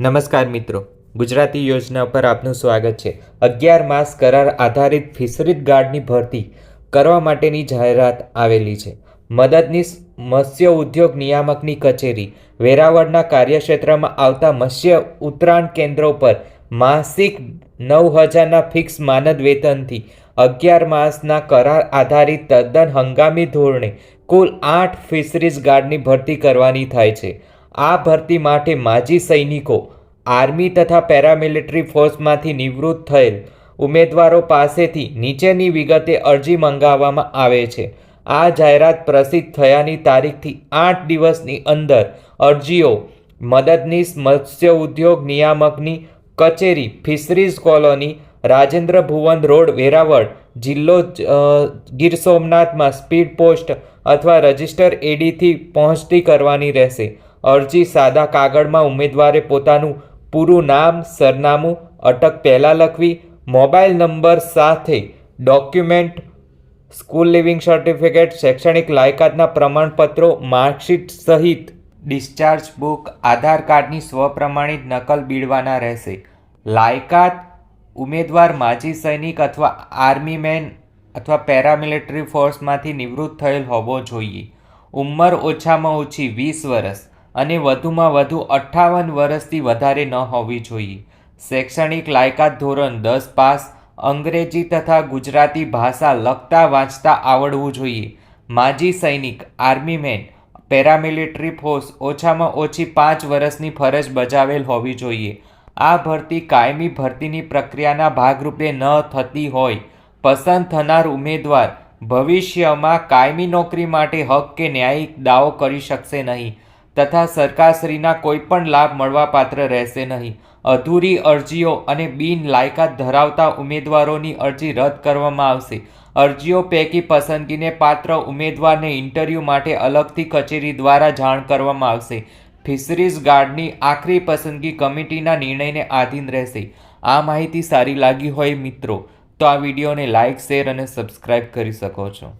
નમસ્કાર મિત્રો, ગુજરાતી યોજના પર આપનું સ્વાગત છે. અગિયાર માસ કરાર આધારિત ફિશરીઝ ગાર્ડની ભરતી કરવા માટેની જાહેરાત આવેલી છે. મદદનીશ મત્સ્ય ઉદ્યોગ નિયામકની કચેરી, વેરાવળના કાર્યક્ષેત્રમાં આવતા મત્સ્ય ઉત્તરાયણ કેન્દ્રો પર માસિક નવ હજારના ફિક્સ માનદ વેતનથી અગિયાર માસના કરાર આધારિત તદ્દન હંગામી ધોરણે કુલ આઠ ફિશરીઝ ગાર્ડની ભરતી કરવાની થાય છે. આ ભરતી માટે માજી સૈનિકો, આર્મી તથા પેરામિલિટરી ફોર્સમાંથી નિવૃત્ત થયેલ ઉમેદવારો પાસેથી નીચેની વિગતે અરજી મંગાવવામાં આવે છે. આ જાહેરાત પ્રસિદ્ધ થયાની તારીખથી આઠ દિવસની અંદર અરજીઓ, મદદનીશ, મત્સ્ય ઉદ્યોગ નિયામકની કચેરી, ફિશરીઝ કોલોની, રાજેન્દ્ર ભુવન રોડ, વેરાવળ, જિલ્લો ગીર સોમનાથમાં સ્પીડ પોસ્ટ અથવા રજિસ્ટર એડીથી પહોંચતી કરવાની રહેશે. અરજી સાદા કાગળમાં ઉમેદવારે પોતાનું પૂરું નામ, સરનામું અટક પહેલાં લખવી, મોબાઈલ નંબર સાથે ડોક્યુમેન્ટ, સ્કૂલ લિવિંગ સર્ટિફિકેટ, શૈક્ષણિક લાયકાતના પ્રમાણપત્રો, માર્કશીટ સહિત ડિસ્ચાર્જ બુક, આધાર કાર્ડની સ્વપ્રમાણિત નકલ બીડવાના રહેશે. લાયકાત, ઉમેદવાર, માજી સૈનિક અથવા આર્મી મેન અથવા પેરામિલિટરી ફોર્સમાંથી નિવૃત્ત થયેલ હોવો જોઈએ. ઉંમર ઓછામાં ઓછી વીસ વર્ષ. અને વધુમાં વધુ અઠ્ઠાવન વર્ષથી વધારે ન હોવી જોઈએ. શૈક્ષણિક લાયકાત ધોરણ દસ પાસ, અંગ્રેજી તથા ગુજરાતી ભાષા લખતા વાંચતા આવડવું જોઈએ. માજી સૈનિક, આર્મી મેન, પેરામિલિટરી ફોર્સ ઓછામાં ઓછી પાંચ વર્ષની ફરજ બજાવેલ હોવી જોઈએ. આ ભરતી કાયમી ભરતીની પ્રક્રિયાના ભાગરૂપે ન થતી હોય. પસંદ થનાર ઉમેદવાર ભવિષ્યમાં કાયમી નોકરી માટે હક કે ન્યાયિક દાવો કરી શકશે નહીં. તથા સરકારશ્રીના કોઈપણ લાભ મળવાપાત્ર રહેશે નહીં. અધૂરી અરજીઓ અને બિન લાયકાત ધરાવતા ઉમેદવારોની અરજી રદ કરવામાં આવશે. અરજીઓ પૈકી પસંદગીને પાત્ર ઉમેદવારને ઇન્ટરવ્યૂ માટે અલગથી કચેરી દ્વારા જાણ કરવામાં આવશે. ફિશરીઝ ગાર્ડની આખરી પસંદગી કમિટીના નિર્ણયને આધીન રહેશે. આ માહિતી સારી લાગી હોય મિત્રો, તો આ વિડીયોને લાઇક, શેર અને સબસ્ક્રાઇબ કરી શકો છો.